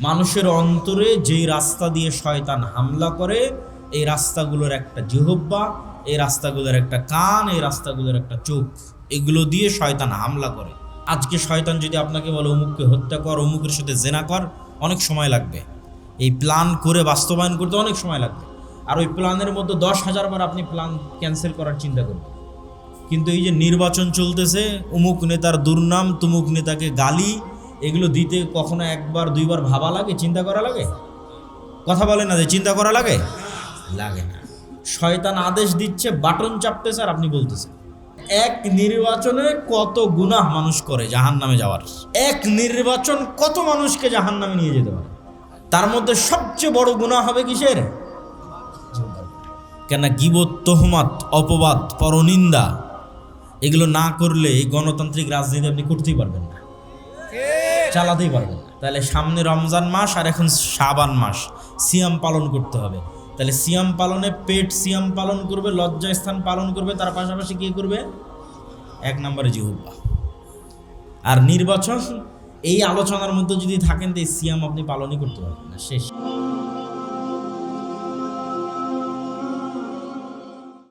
মানুষের অন্তরে যেই রাস্তা দিয়ে শয়তান হামলা করে, এই রাস্তাগুলোর একটা জিহব্বা এই রাস্তাগুলোর একটা কান, এই রাস্তাগুলোর একটা চোখ, এগুলো দিয়ে শয়তান হামলা করে। আজকে শয়তান যদি আপনাকে বলে, অমুককে হত্যা কর, অমুকের সাথে জেনা কর, অনেক সময় লাগবে। এই প্ল্যান করে বাস্তবায়ন করতে অনেক সময় লাগবে। আর ওই প্ল্যানের মধ্যে দশ হাজার বার আপনি প্ল্যান ক্যান্সেল করার চিন্তা করবেন। কিন্তু এই যে নির্বাচন চলতেছে, অমুক নেতার দুর্নাম, তুমুক নেতাকে গালি এগুলো দিতে কখনো একবার, দুইবার ভাবা লাগে, চিন্তা করা লাগে? কথা বলে না যে চিন্তা করা লাগে? লাগে না। শয়তান আদেশ দিচ্ছে, বাটন চাপতেছে আর আপনি বলতেছেন। এক নির্বাচনে কত গুনাহ মানুষ করে জাহান নামে যাওয়ার? এক নির্বাচন কত মানুষকে জাহান নামে নিয়ে যেতে পারে? তার মধ্যে সবচেয়ে বড় গুনাহ হবে কিসের? কেন গিবত, তোহমাত, অপবাদ, পরনিন্দা, এগুলো না করলে এই গণতান্ত্রিক রাজনীতি আপনি করতেই পারবেন না। চালাতেই পারবেন তাহলে সামনে রমজান মাস আর এখন সাবান মাস। সিয়াম পালন করতে হবে। তাহলে সিয়াম পালনে পেট সিয়াম পালন করবে, লজ্জা স্থান পালন করবে, তার পাশাপাশি কী করবে? এক নম্বরে জিহুব্বা আর নির্বাচন, এই আলোচনার মধ্যে যদি থাকেন, তো সিয়াম আপনি পালনই করতে পারবেন না। শেষ।